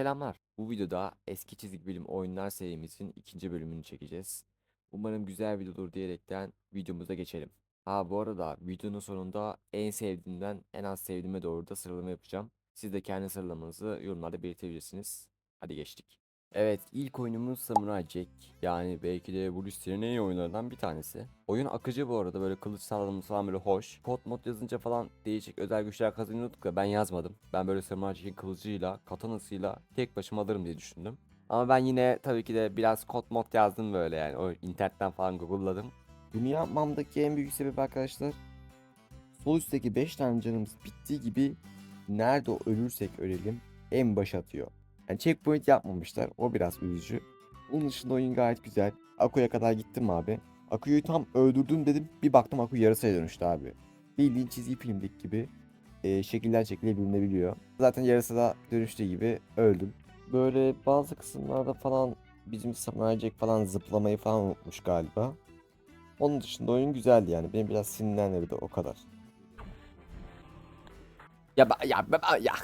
Selamlar. Bu videoda eski çizgi film oyunlar serimizin ikinci bölümünü çekeceğiz. Umarım güzel video olur diyerekten videomuza geçelim. Ha bu arada videonun sonunda en sevdiğimden en az sevdiğime doğru da sıralama yapacağım. Siz de kendi sıralamanızı yorumlarda belirtebilirsiniz. Hadi geçtik. Evet ilk oyunumuz Samurai Jack. Yani belki de bu listenin en iyi oyunlarından bir tanesi. Oyun akıcı bu arada böyle kılıç saldırması falan böyle hoş. Kod mod yazınca falan değişik özel güçler kazanıyorduk da ben yazmadım. Ben böyle Samurai Jack'in kılıcıyla, katanasıyla tek başıma alırım diye düşündüm. Ama ben yine tabii ki de biraz kod mod yazdım böyle yani o internetten falan google'ladım. Bunu yapmamdaki en büyük sebep arkadaşlar sol üstteki 5 tane canımız bittiği gibi nerede ölürsek ölelim en baş atıyor. Yani checkpoint yapmamışlar o biraz üzücü. Onun dışında oyun gayet güzel. Aku'ya kadar gittim abi. Aku'yu tam öldürdüm dedim bir baktım Aku yarasaya dönüştü abi. Bildiğin çizgi filmdeki gibi e, şekilden şekile bürünebiliyor. Zaten yarasada dönüştüğü gibi öldüm. Böyle bazı kısımlarda falan bizim Samurai falan zıplamayı falan unutmuş galiba. Onun dışında oyun güzeldi yani. Beni biraz sinirlendirdi o kadar. Ya ya ya.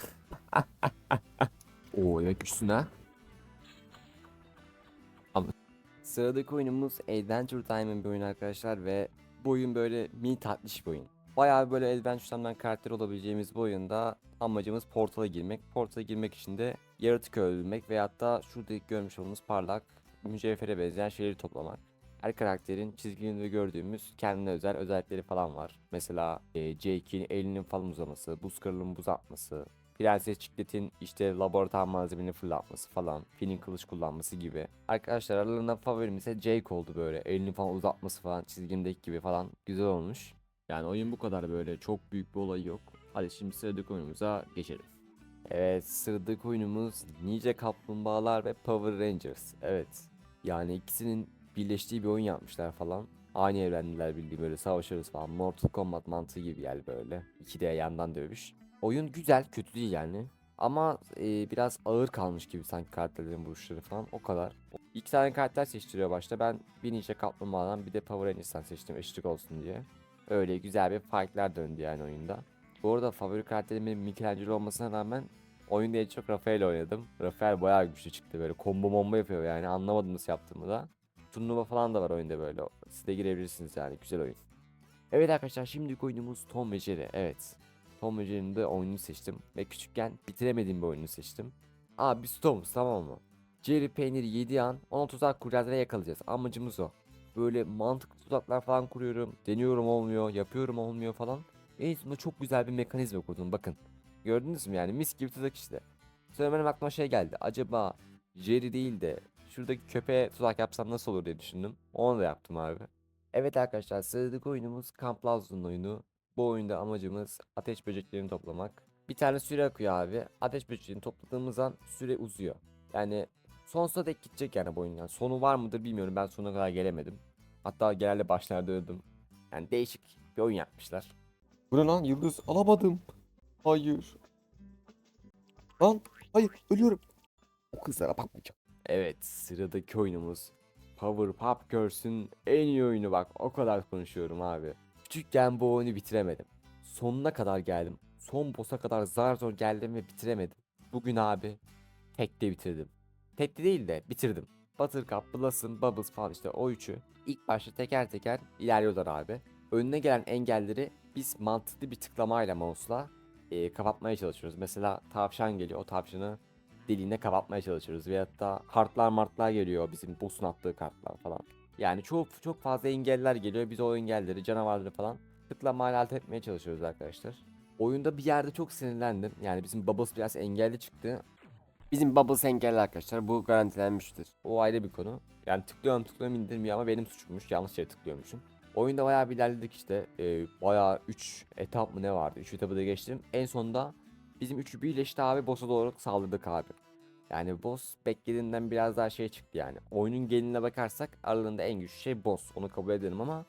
Oo demek güçsün ha. Sıradaki oyunumuz Adventure Time'ın bir oyun arkadaşlar ve bu oyun böyle mini tatlış bir oyun. Bayağı böyle Adventure Time'dan karakter olabileceğimiz bu oyunda amacımız portala girmek. Portala girmek için de yaratık öldürmek veyahut da şuradaki görmüş olduğunuz parlak mücevhere benzeyen şeyleri toplamak. Her karakterin çizgilinde gördüğümüz kendine özel özellikleri falan var. Mesela e, Jake'in elinin falan uzaması, buz kralının buz atması, Prenses Chiclet'in işte laboratuvar malzemelerini fırlatması falan, Finn'in kılıç kullanması gibi. Arkadaşlar aralarından favorim ise Jake oldu böyle. Elini falan uzatması falan çizgimdeki gibi falan güzel olmuş. Yani oyun bu kadar böyle çok büyük bir olay yok. Hadi şimdi sıradaki oyunumuza geçelim. Evet sıradaki oyunumuz Ninja Kaplumbağalar ve Power Rangers. Evet yani ikisinin birleştiği bir oyun yapmışlar falan. Aynı evrendiler bildiğim böyle savaşırız falan. Mortal Kombat mantığı gibi yani böyle. İki de yandan dövüş. Oyun güzel, kötü değil yani. Ama e, biraz ağır kalmış gibi sanki karakterlerin vuruşları falan o kadar. İki tane karakter seçtiriyor başta. Ben bir Ninja Kaplumbağa'dan bir de Power Rangers'tan seçtim eşlik olsun diye. Öyle güzel bir fightler döndü yani oyunda. Bu arada favori karakterim Michelangelo olmasına rağmen oyunda en çok Rafael oynadım. Rafael bayağı güçlü çıktı böyle combo bomba yapıyor yani anlamadım nasıl yaptığımı da. Turnuva falan da var oyunda böyle. Siz de girebilirsiniz yani güzel oyun. Evet arkadaşlar şimdiki oyunumuz Tom ve Jerry. Evet. Tom ve Jerry'nin de oyununu seçtim. Ve küçükken bitiremediğim bir oyunu seçtim. Abi Tom'uz tamam mı? Jerry peyniri yediği an ona tuzak kuracağız yakalayacağız. Amacımız o. Böyle mantıklı tuzaklar falan kuruyorum. Deniyorum olmuyor, yapıyorum olmuyor falan. En sonunda çok güzel bir mekanizma kurdum bakın. Gördünüz mü yani mis gibi tuzak işte. Sonra benim aklıma şey geldi. Acaba Jerry değil de şuradaki köpeğe tuzak yapsam nasıl olur diye düşündüm. Onu da yaptım abi. Evet arkadaşlar sıradaki oyunumuz Camp Lazlo'nun oyunu. Bu oyunda amacımız ateş böceklerini toplamak. Bir tane süre akıyor abi. Ateş böceğini topladığımız an süre uzuyor. Yani sonsuza dek gidecek yani bu oyun. Yani sonu var mıdır bilmiyorum. Ben sonuna kadar gelemedim. Hatta genelde başlarda öldüm. Yani değişik bir oyun yapmışlar. Bu ne lan yıldız alamadım. Hayır. Lan hayır ölüyorum. O kızlara bakmayacağım. Evet sıradaki oyunumuz Powerpuff Girls'ün en iyi oyunu bak o kadar konuşuyorum abi. Küçükken bu oyunu bitiremedim. Sonuna kadar geldim. Son boss'a kadar zar zor geldim ve bitiremedim. Bugün abi tekte bitirdim. Tekte değil de bitirdim. Buttercup, Blossom, Bubbles falan işte o üçü ilk başta teker teker ilerliyorlar abi. Önüne gelen engelleri biz mantıklı bir tıklamayla mouse'la e, kapatmaya çalışıyoruz. Mesela tavşan geliyor o tavşanı deliğine kapatmaya çalışıyoruz. Veyahut da kartlar martlar geliyor bizim boss'un attığı kartlar falan. Yani çok çok fazla engeller geliyor. Biz o engelleri, canavarları falan tıklamayla alt etmeye çalışıyoruz arkadaşlar. Oyunda bir yerde çok sinirlendim. Yani bizim Bubbles biraz engelli çıktı. Bizim Bubbles engelli arkadaşlar. Bu garantilenmiştir. O ayrı bir konu. Yani tıklıyorum tıklıyorum indirmiyor ama benim suçummuş. Yanlış yere tıklıyormuşum. Oyunda bayağı bir ilerledik işte. Ee, bayağı 3 etap mı ne vardı? 3 etapı da geçtim. En sonunda bizim üçü birleşti abi boss'a doğru saldırdık abi. Yani boss beklediğinden biraz daha şey çıktı yani. Oyunun geneline bakarsak aralarında en güçlü şey boss. Onu kabul ederim ama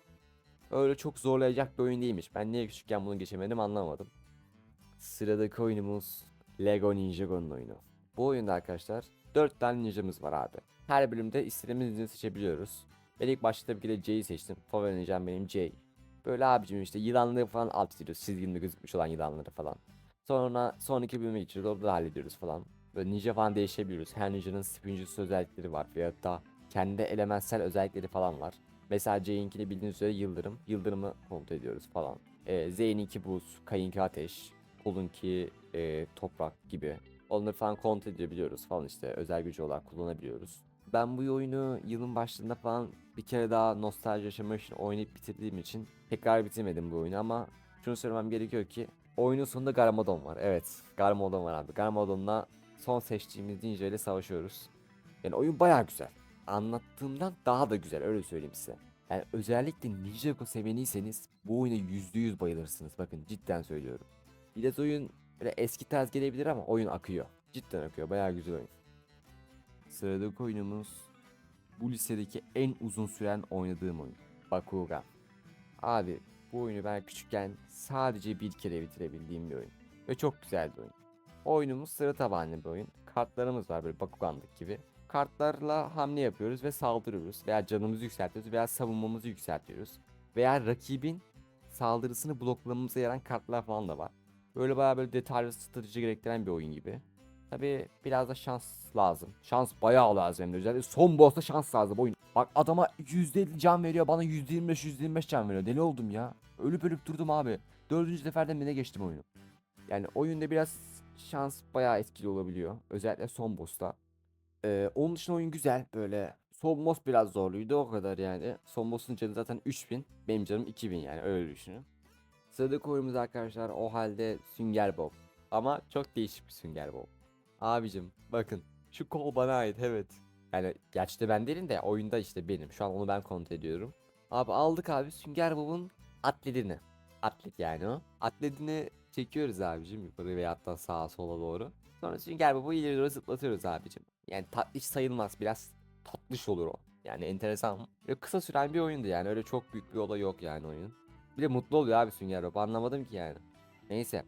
öyle çok zorlayacak bir oyun değilmiş. Ben niye küçükken bunu geçemedim anlamadım. Sıradaki oyunumuz Lego Ninjago'nun oyunu. Bu oyunda arkadaşlar 4 tane ninjamız var abi. Her bölümde istediğimiz ninja seçebiliyoruz. Ben ilk başta tabii ki de J'yi seçtim. Favori ninjam benim J. Böyle abicim işte yılanları falan alt ediyoruz. Çizgimde gözükmüş olan yılanları falan. Sonra son iki bölüme geçiyoruz. Orada da hallediyoruz falan. Böyle ninja falan değişebiliyoruz. Her ninjanın spinjusu özellikleri var veyahut da kendi elementsel özellikleri falan var. Mesela J'yinkini bildiğiniz üzere yıldırım. Yıldırımı kontrol ediyoruz falan. Ee, Z'ninki buz, Kay'inki ateş, Kul'unki e, toprak gibi. Onları falan kontrol edebiliyoruz falan işte özel gücü olarak kullanabiliyoruz. Ben bu oyunu yılın başlarında falan bir kere daha nostalji yaşamak için oynayıp bitirdiğim için tekrar bitirmedim bu oyunu ama şunu söylemem gerekiyor ki oyunun sonunda Garmadon var. Evet Garmadon var abi. Garmadon'la son seçtiğimiz ninja ile savaşıyoruz. Yani oyun baya güzel. Anlattığımdan daha da güzel öyle söyleyeyim size. Yani özellikle Ninjago seveniyseniz bu oyuna %100 bayılırsınız. Bakın cidden söylüyorum. Biraz oyun böyle eski tarz gelebilir ama oyun akıyor. Cidden akıyor. Bayağı güzel oyun. Sıradaki oyunumuz bu lisedeki en uzun süren oynadığım oyun. Bakugan. Abi bu oyunu ben küçükken sadece bir kere bitirebildiğim bir oyun. Ve çok güzel bir oyun. Oyunumuz sıra tabanlı bir oyun. Kartlarımız var böyle Bakugan'daki gibi. Kartlarla hamle yapıyoruz ve saldırıyoruz. Veya canımızı yükseltiyoruz veya savunmamızı yükseltiyoruz. Veya rakibin saldırısını bloklamamıza yarayan kartlar falan da var. Böyle bayağı böyle detaylı strateji gerektiren bir oyun gibi. Tabi biraz da şans lazım. Şans bayağı lazım hem de özellikle son boss'ta şans lazım oyun. Bak adama %50 can veriyor bana %25 %25 can veriyor. Deli oldum ya. Ölüp ölüp durdum abi. Dördüncü seferde mi geçtim oyunu. Yani oyunda biraz şans bayağı etkili olabiliyor. Özellikle son boss'ta. Ee, onun dışında oyun güzel böyle. Son boss biraz zorluydu o kadar yani. Son boss'un canı zaten 3000. Benim canım 2000 yani öyle düşünün. Sıradaki oyunumuz arkadaşlar o halde Sünger Bob. Ama çok değişik bir Sünger Bob. Abicim bakın şu kol bana ait evet. Yani gerçekte ben değilim de oyunda işte benim. Şu an onu ben kontrol ediyorum. Abi aldık abi Sünger Bob'un atletini. Atlet yani o. Atletini çekiyoruz abicim yukarı veya hatta sağa sola doğru. Sonra Sünger Bob'u ileri doğru zıplatıyoruz abicim. Yani tatlış sayılmaz biraz tatlış olur o. Yani enteresan. Ve kısa süren bir oyundu yani öyle çok büyük bir olay yok yani oyunun. Bir de mutlu oluyor abi Sünger Bob anlamadım ki yani. Neyse.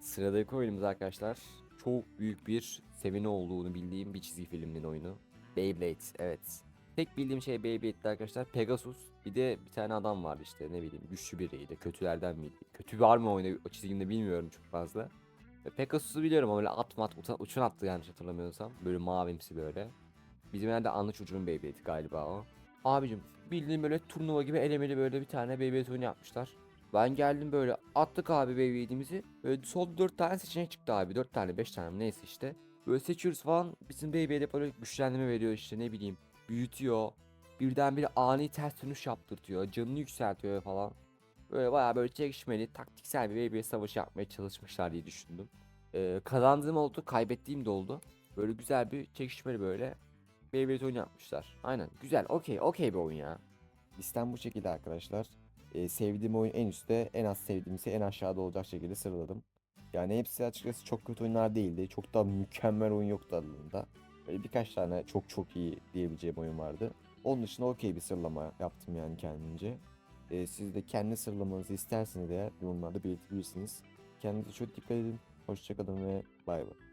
Sıradaki oyunumuz arkadaşlar çok büyük bir sevini olduğunu bildiğim bir çizgi filmin oyunu. Beyblade evet. Tek bildiğim şey Beyblade'di arkadaşlar. Pegasus bir de bir tane adam vardı işte ne bileyim güçlü biriydi. Kötülerden miydi? Kötü var mı oyunda o çizgimde bilmiyorum çok fazla. Ve Pegasus'u biliyorum ama öyle at mat uça- uçun attı yanlış hatırlamıyorsam. Böyle mavimsi böyle. Bizim yerde anlı çocuğun Beyblade'i galiba o. Abicim bildiğim böyle turnuva gibi elemeli böyle bir tane Beyblade oyunu yapmışlar. Ben geldim böyle attık abi Beyblade'imizi. Böyle sol 4 tane seçenek çıktı abi. 4 tane 5 tane neyse işte. Böyle seçiyoruz falan. Bizim Beyblade'e böyle güçlendirme veriyor işte ne bileyim. Büyütüyor. Birdenbire ani ters dönüş yaptırtıyor. Canını yükseltiyor falan. Böyle bayağı böyle çekişmeli taktiksel bir Beyblade savaşı yapmaya çalışmışlar diye düşündüm. Ee, kazandığım oldu kaybettiğim de oldu. Böyle güzel bir çekişmeli böyle Beyblade oyunu yapmışlar. Aynen güzel okey okey bir oyun ya. Listem bu şekilde arkadaşlar. Ee, sevdiğim oyun en üstte, en az sevdiğim ise en aşağıda olacak şekilde sıraladım. Yani hepsi açıkçası çok kötü oyunlar değildi. Çok da mükemmel oyun yoktu aralarında. Birkaç tane çok çok iyi diyebileceğim oyun vardı. Onun dışında okey bir sıralama yaptım yani kendimce. Ee, siz de kendi sıralamanızı isterseniz eğer yorumlarda belirtebilirsiniz. Kendinize çok dikkat edin. Hoşçakalın ve bay bay.